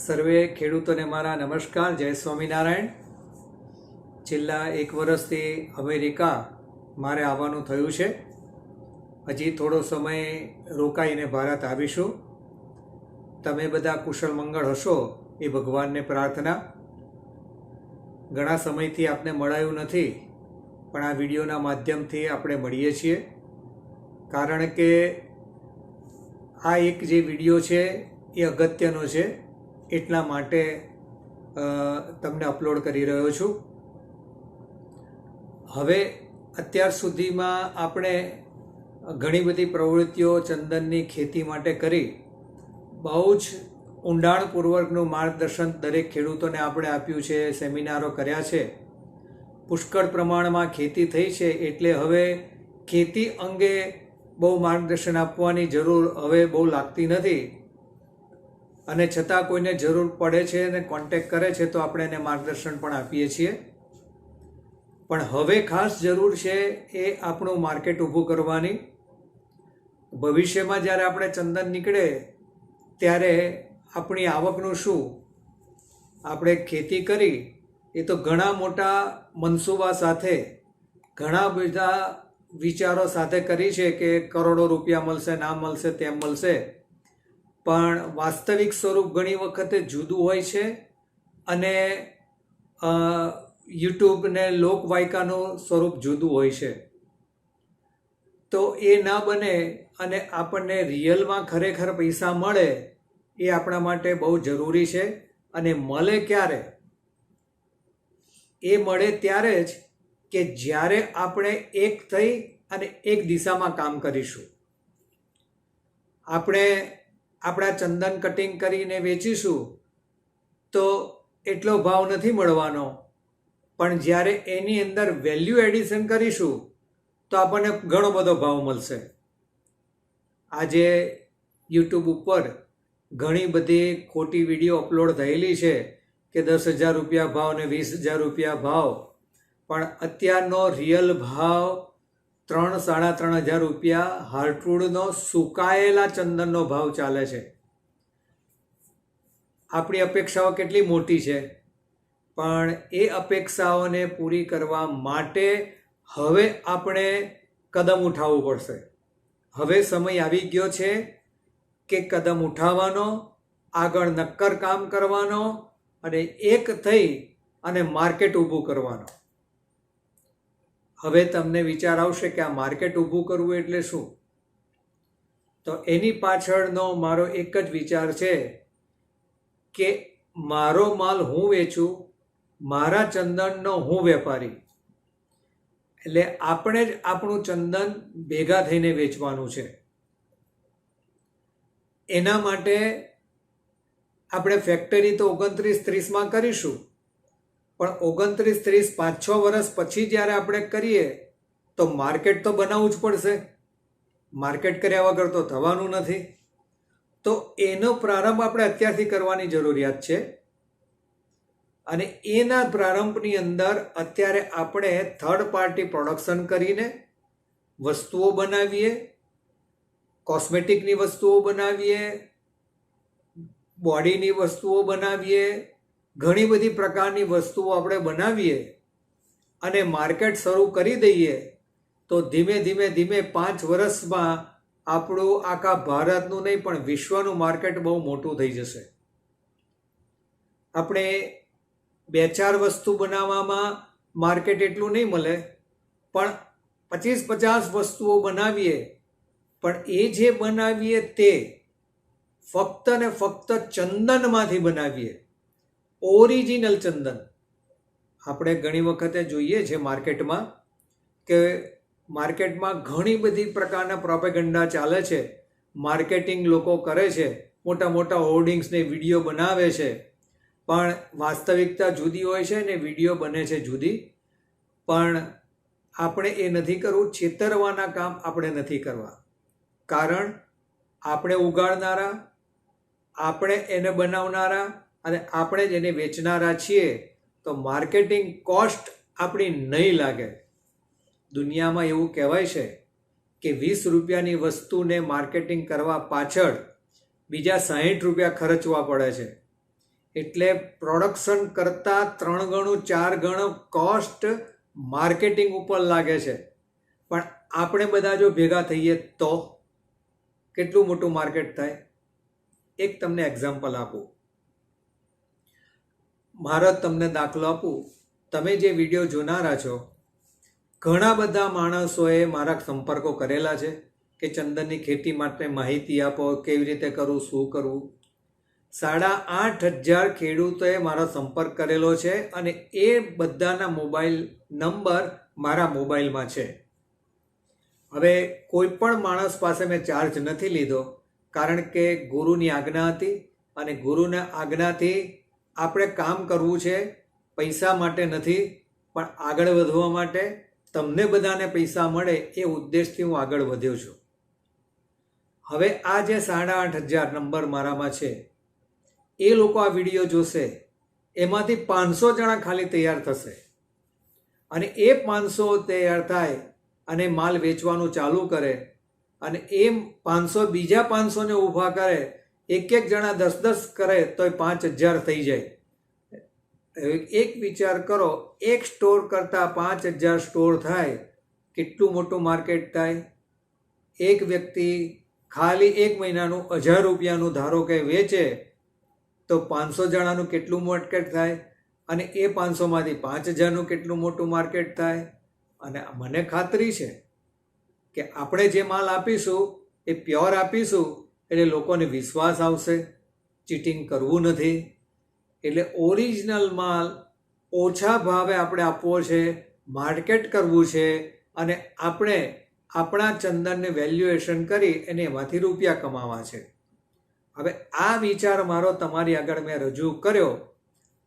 સર્વે ખેડૂતોને મારા નમસ્કાર, જય સ્વામિનારાયણ. છેલ્લા એક વર્ષથી અમેરિકા મારે આવવાનું થયું છે. હજી થોડો સમય રોકાઈને ભારત આવીશું. તમે બધા કુશળ મંગળ હશો એ ભગવાનને પ્રાર્થના. ઘણા સમયથી આપને મળાયું નથી, પણ આ વિડીયોના માધ્યમથી આપણે મળીએ છીએ. કારણ કે આ એક જે વીડિયો છે એ અગત્યનો છે. એટલા માટે તમને અપલોડ કરી રહ્યો છું. હવે અત્યાર સુધીમાં આપણે ઘણી બધી પ્રવૃત્તિઓ ચંદનની ખેતી માટે કરી. બહુ જ ઊંડાણપૂર્વકનું માર્ગદર્શન દરેક ખેડૂતોને આપણે આપ્યું છે, સેમિનારો કર્યા છે. પુષ્કળ પ્રમાણમાં ખેતી થઈ છે એટલે હવે ખેતી અંગે બહુ માર્ગદર્શન આપવાની જરૂર હવે બહુ લાગતી નથી. અને છતાં કોઈને જરૂર પડે છે અને કોન્ટેક કરે છે તો આપણે એને માર્ગદર્શન પણ આપીએ છીએ. પણ હવે ખાસ જરૂર છે એ આપણું માર્કેટ ઊભું કરવાની. ભવિષ્યમાં જ્યારે આપણે ચંદન નીકળે, ત્યારે આપણી આવકનું શું? આપણે ખેતી કરી, એ તો ઘણા મોટા મનસૂબા સાથે, ઘણા બધા વિચારો સાથે કરી છે કે કરોડો રૂપિયા મળશે, ના મળશે, તેમ મળશે. પણ વાસ્તવિક સ્વરૂપ ઘણી વખતે જુદું હોય છે અને યુટ્યુબ ને લોકવાયકાનું સ્વરૂપ જુદું હોય છે. તો એ ના બને અને આપણને રિયલમાં ખરેખર પૈસા મળે એ આપણા માટે બહુ જરૂરી છે અને મળે ક્યારે? એ મળે ત્યારે જ કે જ્યારે આપણે એક થઈ અને એક દિશામાં કામ કરીશું. આપણે આપણા ચંદન કટિંગ કરીને વેચીશું, તો એટલો ભાવ નથી મળવાનો. પણ જ્યારે એની અંદર વેલ્યુ એડિશન કરીશું, તો આપણને ઘણો બધો ભાવ મળશે. આજે યુટ્યુબ ઉપર ઘણી બધી ખોટી વીડિયો અપલોડ થયેલી છે કે દસ હજાર રૂપિયા ભાવ ને વીસ હજાર રૂપિયા ભાવ. પણ અત્યારનો રિયલ ભાવ ત્રણ, સાડા ત્રણ હજાર રૂપિયા હાર્ટવુડનો સુકાયેલા ચંદનનો ભાવ ચાલે છે. આપણી અપેક્ષાઓ કેટલી મોટી છે? પણ એ અપેક્ષાઓને પૂરી કરવા માટે હવે આપણે કદમ ઉઠાવવું પડશે. હવે સમય આવી ગયો છે કે કદમ ઉઠાવવાનો, આગળ નક્કર કામ કરવાનો અને એક થઈ અને માર્કેટ ઊભું કરવાનો. હવે તમને વિચાર આવશે કે આ માર્કેટ ઊભું કરવું એટલે શું? તો એની પાછળનો મારો એક જ વિચાર છે કે મારો માલ હું વેચું, મારા ચંદનનો હું વેપારી. એટલે આપણે જ આપણું ચંદન ભેગા થઈને વેચવાનું છે. એના માટે આપણે ફેક્ટરી તો ઓગણત્રીસ ત્રીસમાં કરીશું. પણ ઓગણત્રીસ, ત્રીસ, પાંચ, છ વર્ષ પછી જ્યારે આપણે કરીએ, તો માર્કેટ તો બનાવવું જ પડશે. માર્કેટ કર્યા વગર તો થવાનું નથી. તો એનો પ્રારંભ આપણે અત્યારથી કરવાની જરૂરિયાત છે. અને એના પ્રારંભની અંદર અત્યારે આપણે થર્ડ પાર્ટી પ્રોડક્શન કરીને વસ્તુઓ બનાવીએ કોસ્મેટિકની વસ્તુઓ બનાવીએ બોડીની વસ્તુઓ બનાવીએ ઘણી બધી પ્રકારની વસ્તુઓ આપણે બનાવીએ અને માર્કેટ શરૂ કરી દઈએ, તો ધીમે ધીમે ધીમે પાંચ વર્ષમાં આપણું આખા ભારતનું નહીં, પણ વિશ્વનું માર્કેટ બહુ મોટું થઈ જશે. આપણે બે ચાર વસ્તુ બનાવવામાં માર્કેટ એટલું નહીં મળે, પણ પચીસ પચાસ વસ્તુઓ બનાવીએ. પણ એ જે બનાવીએ તે ફક્ત ને ફક્ત ચંદનમાંથી બનાવીએ. ઓરિજિનલ ચંદન. આપણે ઘણી વખતે જોઈએ છે માર્કેટમાં કે માર્કેટમાં ઘણી બધી પ્રકારના પ્રોપેગંડા ચાલે છે. માર્કેટિંગ લોકો કરે છે, મોટા મોટા હોર્ડિંગ્સને વીડિયો બનાવે છે. પણ વાસ્તવિકતા જુદી હોય છે ને વીડિયો બને છે જુદી. પણ આપણે એ નથી કરવું, છેતરવાના કામ આપણે નથી કરવા. કારણ, આપણે ઉગાડનારા, આપણે એને બનાવનારા અને આપણે જ એને વેચનારા છીએ, તો માર્કેટિંગ કોસ્ટ આપણી નહીં લાગે. દુનિયામાં એવું કહેવાય છે કે વીસ રૂપિયાની વસ્તુને માર્કેટિંગ કરવા પાછળ બીજા સાહીઠ રૂપિયા ખર્ચવા પડે છે. એટલે પ્રોડક્શન કરતાં ત્રણ ગણું, ચાર ગણું કોસ્ટ માર્કેટિંગ ઉપર લાગે છે. પણ આપણે બધા જો ભેગા થઈએ તો કેટલું મોટું માર્કેટ થાય? એક તમને એક્ઝામ્પલ આપું. મારો તમને દાખલો આપું. તમે જે વીડિયો જોનારા છો, ઘણા બધા માણસોએ મારા સંપર્કો કરેલા છે કે ચંદનની ખેતી માટે માહિતી આપો, કેવી રીતે કરવું શું કરવું સાડા આઠ હજાર ખેડૂતોએ મારો સંપર્ક કરેલો છે અને એ બધાના મોબાઈલ નંબર મારા મોબાઈલમાં છે. હવે કોઈ પણ માણસ પાસે મેં ચાર્જ નથી લીધો, કારણ કે ગુરુની આજ્ઞા હતી અને ગુરુના આજ્ઞાથી આપણે કામ કરવું છે પૈસા માટે નથી, પણ આગળ વધવા માટે તમને બધાને પૈસા મળે એ ઉદ્દેશથી હું આગળ વધ્યો છું. હવે આ જે સાડા આઠ હજાર નંબર મારામાં છે, એ લોકો આ વીડિયો જોશે, એમાંથી પાંચસો જણા ખાલી તૈયાર થશે. અને એ પાંચસો તૈયાર થાય અને માલ વેચવાનું ચાલુ કરે અને એ પાંચસો, બીજા પાંચસોને ઊભા કરે એક એક જણા દસ દસ કરે તોય પાંચ હજાર થઈ જાય. એક વિચાર કરો, એક સ્ટોર કરતાં પાંચ હજાર સ્ટોર થાય, કેટલું મોટું માર્કેટ થાય? એક વ્યક્તિ ખાલી એક મહિનાનું હજાર રૂપિયાનું ધારો કે વેચે, તો પાંચસો જણાનું કેટલું માર્કેટ થાય? અને એ પાંચસોમાંથી પાંચ હજારનું કેટલું મોટું માર્કેટ થાય? અને મને ખાતરી છે કે આપણે જે માલ આપીશું, એ પ્યોર આપીશું એટલે લોકોને વિશ્વાસ આવશે ચીટિંગ કરવું નથી. એટલે ઓરિજિનલ માલ ઓછા ભાવે આપણે આપવો છે માર્કેટ કરવું છે, અને આપણે આપણા ચંદનને વેલ્યુએશન કરી એને એમાંથી રૂપિયા કમાવા છે. હવે આ વિચાર મારો તમારી આગળ મેં રજૂ કર્યો.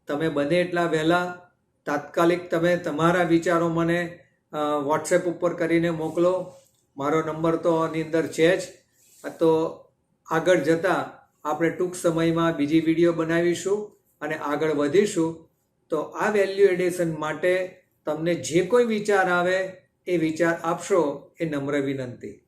તમે બને એટલા વહેલા, તાત્કાલિક તમે તમારા વિચારો મને વોટ્સએપ ઉપર કરીને મોકલો. મારો નંબર તો આની અંદર છે જ. તો આગળ જતાં આપણે ટૂંક સમયમાં બીજી વીડિયો બનાવીશું અને આગળ વધીશું. તો આ વેલ્યુ એડિશન માટે તમને જે કોઈ વિચાર આવે એ વિચાર આપશો એ નમ્ર વિનંતી.